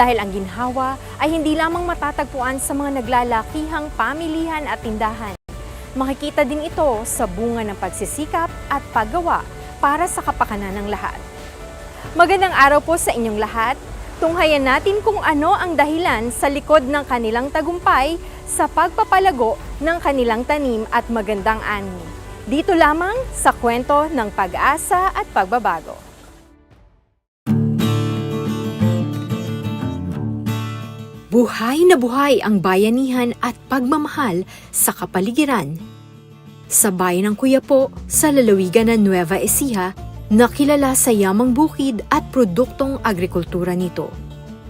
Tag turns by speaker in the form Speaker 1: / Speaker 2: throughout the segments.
Speaker 1: Dahil ang ginhawa ay hindi lamang matatagpuan sa mga naglalakihang pamilihan at tindahan. Makikita din ito sa bunga ng pagsisikap at paggawa para sa kapakanan ng lahat. Magandang araw po sa inyong lahat. Tunghayan natin kung ano ang dahilan sa likod ng kanilang tagumpay sa pagpapalago ng kanilang tanim at magandang ani. Dito lamang sa kwento ng pag-asa at pagbabago. Buhay na buhay ang bayanihan at pagmamahal sa kapaligiran. Sa bayan ng Kuyapo, sa lalawigan ng Nueva Ecija, nakilala sa yamang bukid at produktong agrikultura nito.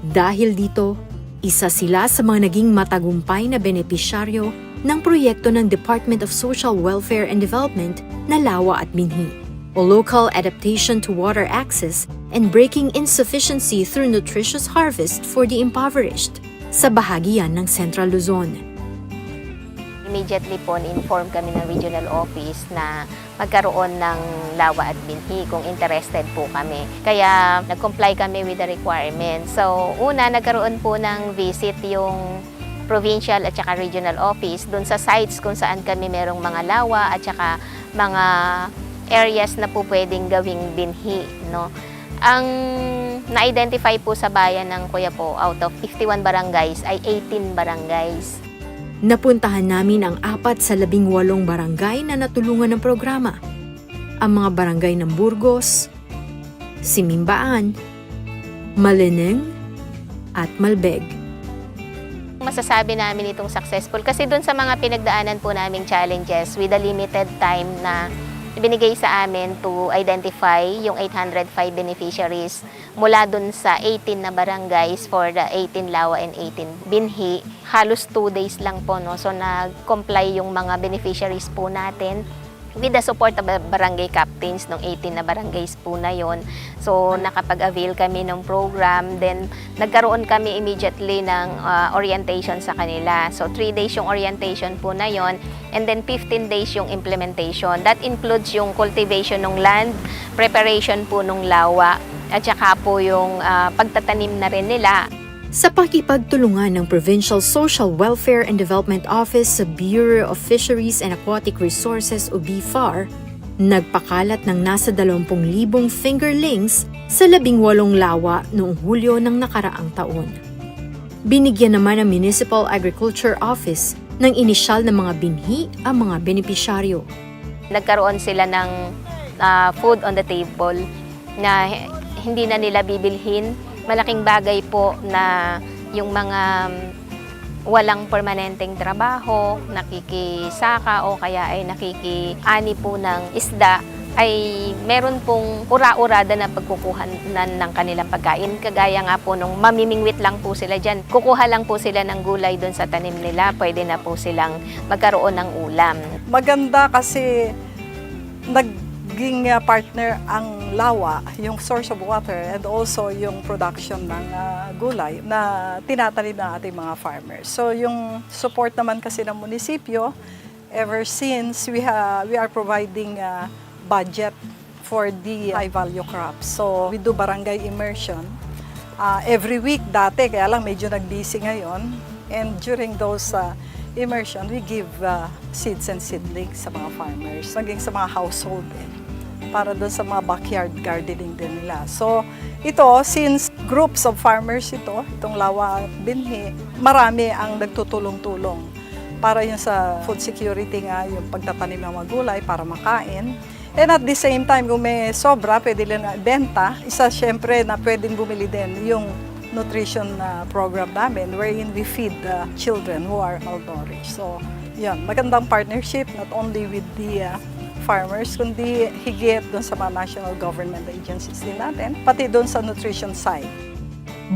Speaker 1: Dahil dito, isa sila sa mga naging matagumpay na benepisyaryo ng proyekto ng Department of Social Welfare and Development na Lawa at Binhi, o Local Adaptation to Water Access and Breaking Insufficiency Through Nutritious Harvest for the Impoverished sa bahagi yan ng Central Luzon.
Speaker 2: Immediately po, inform kami ng regional office na magkaroon ng lawa at binhi kung interested po kami. Kaya nag-comply kami with the requirements. So, una, nagkaroon po ng visit yung provincial at saka regional office dun sa sites kung saan kami merong mga lawa at saka mga areas na po pwedeng gawing binhi. No? Ang na-identify po sa bayan ng Kuya po, out of 51 barangays, ay 18 barangays.
Speaker 1: Napuntahan namin ang apat sa labing walong barangay na natulungan ng programa. Ang mga barangay ng Burgos, Simimbaan, Malineng, at Malbeg.
Speaker 2: masasabi namin itong successful kasi doon sa mga pinagdaanan po naming challenges with a limited time na binigay sa amin to identify yung 805 beneficiaries mula doon sa 18 na barangays for the 18 Lawa and 18 Binhi. Halos 2 days lang po, no? So, nag-comply yung mga beneficiaries po natin with the support of barangay captains ng 18 na barangays po na yon. So, nakapag-avail kami ng program. Then, nagkaroon kami immediately ng uh, orientation sa kanila. So, 3 days yung orientation po na yon. And then, 15 days yung implementation. That includes yung cultivation ng land, preparation po ng lawa, at saka po yung uh, pagtatanim na rin nila.
Speaker 1: Sa pakipagtulungan ng Provincial Social Welfare and Development Office sa Bureau of Fisheries and Aquatic Resources o BFAR, nagpakalat ng nasa 20,000 fingerlings sa 18 lawa noong Hulyo ng nakaraang taon. Binigyan naman ng Municipal Agriculture Office ng inisyal na mga binhi ang mga benepisyaryo.
Speaker 2: nagkaroon sila ng ah, food on the table na hindi na nila bibilhin. Malaking bagay po na yung mga walang permanenteng trabaho, nakikisaka o kaya ay nakikiani po ng isda ay meron pong ura-urada na pagkukuhanan ng kanilang pagkain. Kagaya nga po nung mamimingwit lang po sila dyan. Kukuha lang po sila ng gulay doon sa tanim nila. Pwede na po silang magkaroon ng ulam.
Speaker 3: maganda kasi naging uh, partner ang lawa, yung source of water and also yung production ng uh, gulay na tinatanim ng ating mga farmers. So yung support naman kasi ng munisipyo, ever since we, ha- we are providing uh, budget for the high value crops. So we do barangay immersion uh, every week dati, kaya lang medyo nag-busy ngayon. And during those uh, immersion, we give uh, seeds and seedlings sa mga farmers, maging sa mga household din, para doon sa mga backyard gardening din nila. So, ito, since groups of farmers ito, itong Lawa Binhi, marami ang nagtutulong-tulong para yung sa food security nga, yung pagtatanim ng mga gulay para makain. And at the same time, kung may sobra, pwede na benta. Isa syempre na pwedeng bumili din yung nutrition uh, program namin wherein we feed the children who are malnourished. So, yan, magandang partnership not only with the uh, farmers, kundi higit doon sa mga national government agencies din natin, pati doon sa nutrition side.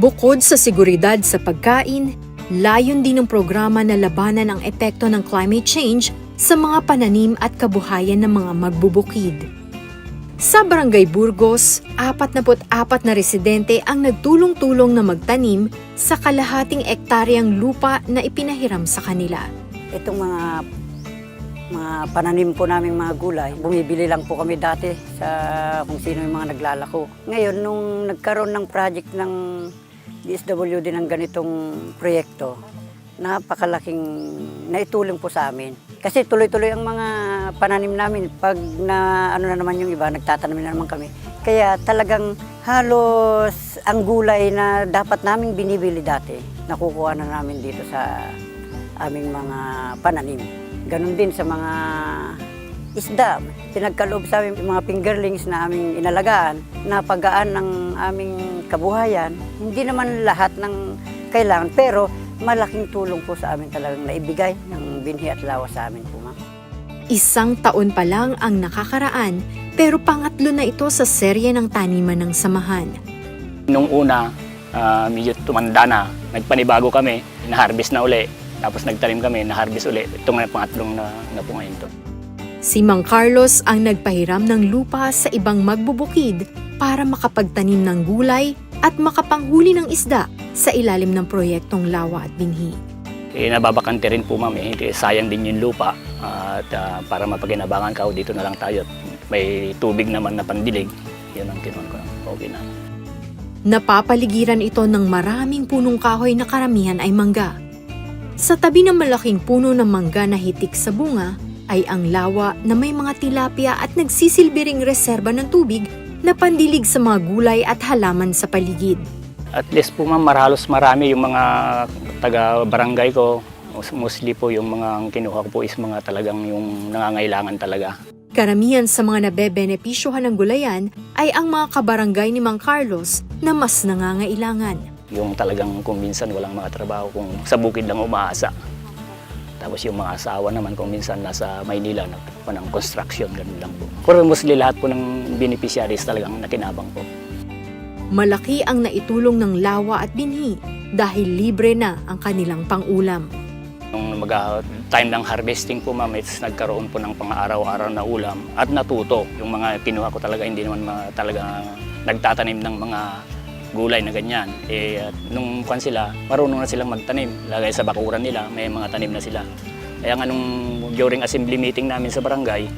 Speaker 1: Bukod sa seguridad sa pagkain, layon din ng programa na labanan ang epekto ng climate change sa mga pananim at kabuhayan ng mga magbubukid. Sa Barangay Burgos, 44 na residente ang nagtulong-tulong na magtanim sa kalahating ektaryang lupa na ipinahiram sa kanila.
Speaker 4: Itong mga mga pananim po namin mga gulay, bumibili lang po kami dati sa kung sino yung mga naglalako. Ngayon, nung nagkaroon ng project ng DSWD ng ganitong proyekto, napakalaking naitulong po sa amin. Kasi tuloy-tuloy ang mga pananim namin. Pag na ano na naman yung iba, nagtatanim na naman kami. Kaya talagang halos ang gulay na dapat naming binibili dati, nakukuha na namin dito sa aming mga pananim. Ganon din sa mga isda. Pinagkaloob sa amin yung mga fingerlings na aming inalagaan, napagaan ng aming kabuhayan. Hindi naman lahat ng kailangan, pero malaking tulong po sa amin talagang naibigay ng binhi at lawa sa amin po, ma'am.
Speaker 1: Isang taon pa lang ang nakakaraan pero pangatlo na ito sa serye ng taniman ng samahan.
Speaker 5: Nung una, ah, medyo tumanda na, nagpanibago kami, na-harvest na uli. Tapos nagtanim kami, na-harvest uli. Ito nga pangatlong na, na po ngayon to.
Speaker 1: Si Mang Carlos ang nagpahiram ng lupa sa ibang magbubukid para makapagtanim ng gulay at makapanghuli ng isda sa ilalim ng proyektong Lawa at Binhi.
Speaker 5: Eh, nababakante rin po ma'am, eh. Sayang din yung lupa. at ah, para mapaginabangan ka, dito na lang tayo. May tubig naman na pandilig. Yun ang kinuha ko. Okay na.
Speaker 1: Napapaligiran ito ng maraming punong kahoy na karamihan ay mangga. Sa tabi ng malaking puno ng mangga na hitik sa bunga ay ang lawa na may mga tilapia at nagsisilbi ring reserba ng tubig na pandilig sa mga gulay at halaman sa paligid.
Speaker 5: At least po ma'am, maralos marami yung mga taga-barangay ko. Mos- Mostly po yung mga kinuha ko po is mga talagang yung nangangailangan talaga.
Speaker 1: Karamihan sa mga nabebenepisyohan ng gulayan ay ang mga kabarangay ni Mang Carlos na mas nangangailangan.
Speaker 5: Yung talagang kung minsan walang mga trabaho, kung sa bukid lang umaasa. Tapos yung mga asawa naman kung minsan nasa Maynila, nagpa ng construction, ganun lang po. Pero mostly lahat po ng beneficiaries talagang nakinabang po.
Speaker 1: Malaki ang naitulong ng lawa at binhi dahil libre na ang kanilang pangulam.
Speaker 5: Nung mag time ng harvesting po ma'am, it's nagkaroon po ng pang-araw-araw na ulam at natuto. Yung mga kinuha ko talaga, hindi naman mga, talaga nagtatanim ng mga gulay na ganyan. Eh, at nung kwan sila, marunong na silang magtanim. Lagay sa bakuran nila, may mga tanim na sila. Kaya nga nung during assembly meeting namin sa barangay,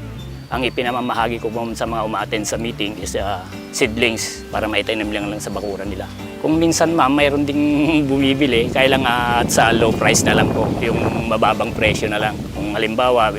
Speaker 5: ang ipinamamahagi ko sa mga umaattend sa meeting is uh, seedlings para maitanim lang lang sa bakuran nila. Kung minsan ma'am, mayroon ding bumibili, kaya lang ah, at sa low price na lang po, yung mababang presyo na lang. Kung halimbawa,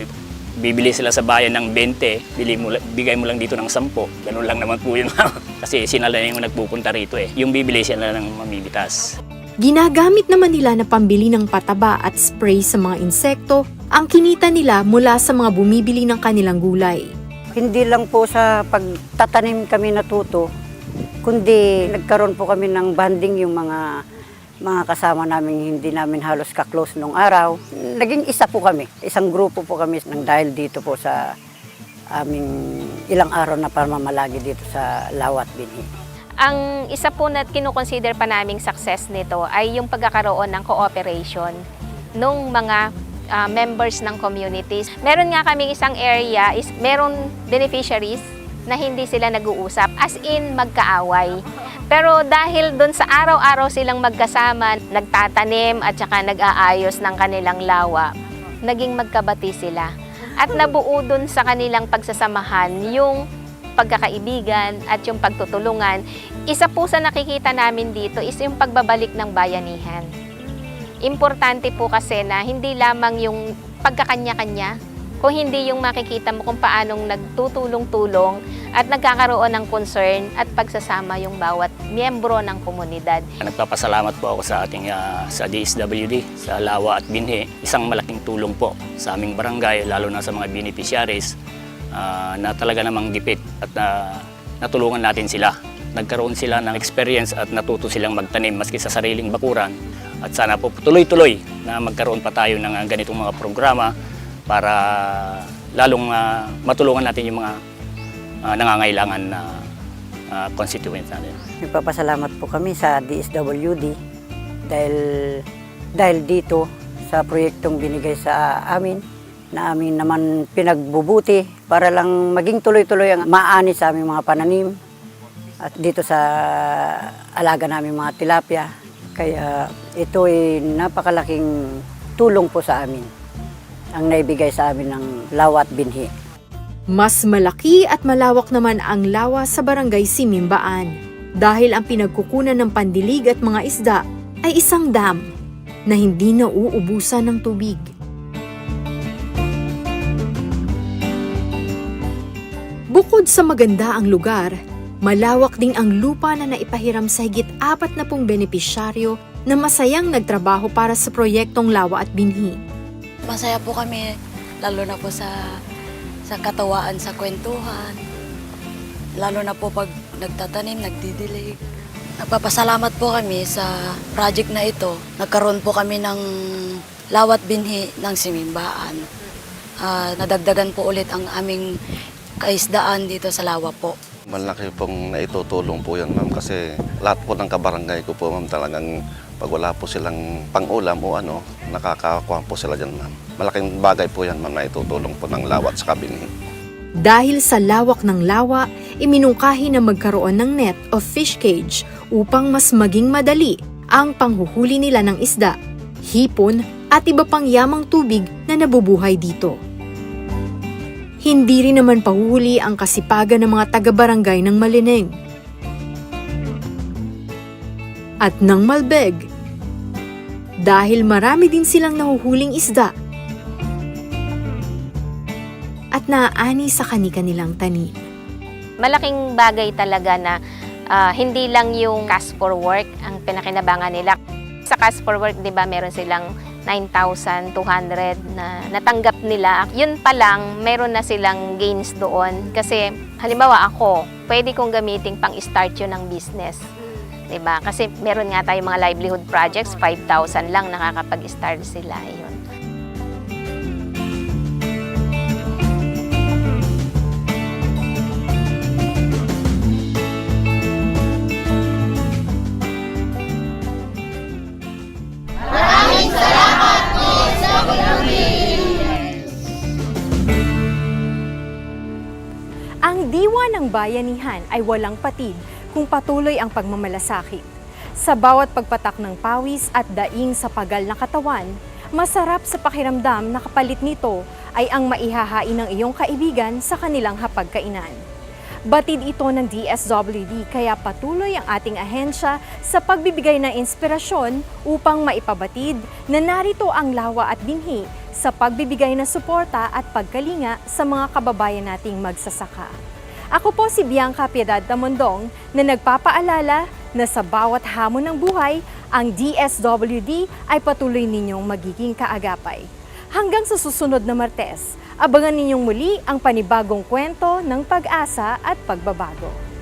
Speaker 5: bibili sila sa bayan ng 20, bili mo, bigay mo lang dito ng 10. Ganun lang naman po yun. Kasi sila lang yung nagpupunta rito eh. Yung bibili sila ng mamimitas.
Speaker 1: Ginagamit naman nila na pambili ng pataba at spray sa mga insekto ang kinita nila mula sa mga bumibili ng kanilang gulay.
Speaker 4: Hindi lang po sa pagtatanim kami natuto, kundi nagkaroon po kami ng banding yung mga mga kasama namin hindi namin halos kaklose nung araw. Naging isa po kami, isang grupo po kami nang dahil dito po sa aming ilang araw na pamamalagi dito sa Lawat Binhi.
Speaker 2: Ang isa po na kinukonsider pa naming success nito ay yung pagkakaroon ng cooperation nung mga ah, members ng communities. Meron nga kaming isang area is meron beneficiaries na hindi sila nag-uusap as in magkaaway. Pero dahil doon sa araw-araw silang magkasama, nagtatanim at saka nag-aayos ng kanilang lawa, naging magkabati sila. At nabuo doon sa kanilang pagsasamahan yung pagkakaibigan at yung pagtutulungan. Isa po sa nakikita namin dito is yung pagbabalik ng bayanihan. Importante po kasi na hindi lamang yung pagkakanya-kanya, kung hindi yung makikita mo kung paanong nagtutulong-tulong at nagkakaroon ng concern at pagsasama yung bawat miyembro ng komunidad.
Speaker 5: Nagpapasalamat po ako sa ating ah, sa DSWD, sa Lawa at Binhe. Isang malaking tulong po sa aming barangay, lalo na sa mga beneficiaries ah, na talaga namang gipit at na natulungan natin sila. Nagkaroon sila ng experience at natuto silang magtanim maski sa sariling bakuran. At sana po tuloy-tuloy na magkaroon pa tayo ng ganitong mga programa para lalong ah, matulungan natin yung mga ah, nangangailangan na ah, constituents natin.
Speaker 4: Nagpapasalamat po kami sa DSWD dahil dahil dito sa proyektong binigay sa amin na amin naman pinagbubuti para lang maging tuloy-tuloy ang maani sa aming mga pananim at dito sa alaga namin mga tilapia. Kaya ito ay napakalaking tulong po sa amin ang naibigay sa amin ng lawat binhi.
Speaker 1: Mas malaki at malawak naman ang lawa sa barangay Simimbaan. dahil ang pinagkukunan ng pandilig at mga isda ay isang dam na hindi nauubusan ng tubig. Bukod sa maganda ang lugar, malawak ding ang lupa na naipahiram sa higit apat na pong benepisyaryo na masayang nagtrabaho para sa proyektong lawa at binhi.
Speaker 6: Masaya po kami, lalo na po sa, sa katawaan sa kwentuhan. Lalo na po pag nagtatanim, nagdidilig. Nagpapasalamat po kami sa project na ito. Nagkaroon po kami ng lawat binhi ng simimbaan. Ah, nadagdagan po ulit ang aming kaisdaan dito sa lawa po.
Speaker 7: Malaki pong naitutulong po yan, ma'am, kasi lahat po ng kabarangay ko po, ma'am, talagang pag wala po silang pang-ulam o ano, nakakakuha po sila dyan, ma'am. Malaking bagay po yan, ma'am, na itutulong po ng lawat sa kabinhi.
Speaker 1: Dahil sa lawak ng lawa, iminungkahi na magkaroon ng net o fish cage upang mas maging madali ang panghuhuli nila ng isda, hipon at iba pang yamang tubig na nabubuhay dito. Hindi rin naman pahuhuli ang kasipagan ng mga taga-barangay ng Malineng. At ng Malbeg. Dahil marami din silang nahuhuling isda at naaani sa kani-kanilang tanim.
Speaker 2: Malaking bagay talaga na ah, hindi lang yung cash for work ang pinakinabangan nila. Sa cash for work, di ba, meron silang 9,200 na natanggap nila. Yun pa lang, meron na silang gains doon. Kasi, halimbawa ako, pwede kong gamitin pang start yun ng business. 'Di ba? Kasi meron nga tayong mga livelihood projects, 5,000 lang nakakapag-start sila. Yun.
Speaker 1: Ang diwa ng bayanihan ay walang patid kung patuloy ang pagmamalasakit. Sa bawat pagpatak ng pawis at daing sa pagal na katawan, masarap sa pakiramdam na kapalit nito ay ang maihahain ng iyong kaibigan sa kanilang hapagkainan. Batid ito ng DSWD kaya patuloy ang ating ahensya sa pagbibigay ng inspirasyon upang maipabatid na narito ang lawa at binhi sa pagbibigay ng suporta at pagkalinga sa mga kababayan nating magsasaka. Ako po si Bianca Piedad Tamondong na nagpapaalala na sa bawat hamon ng buhay, ang DSWD ay patuloy ninyong magiging kaagapay. Hanggang sa susunod na Martes, abangan ninyong muli ang panibagong kwento ng pag-asa at pagbabago.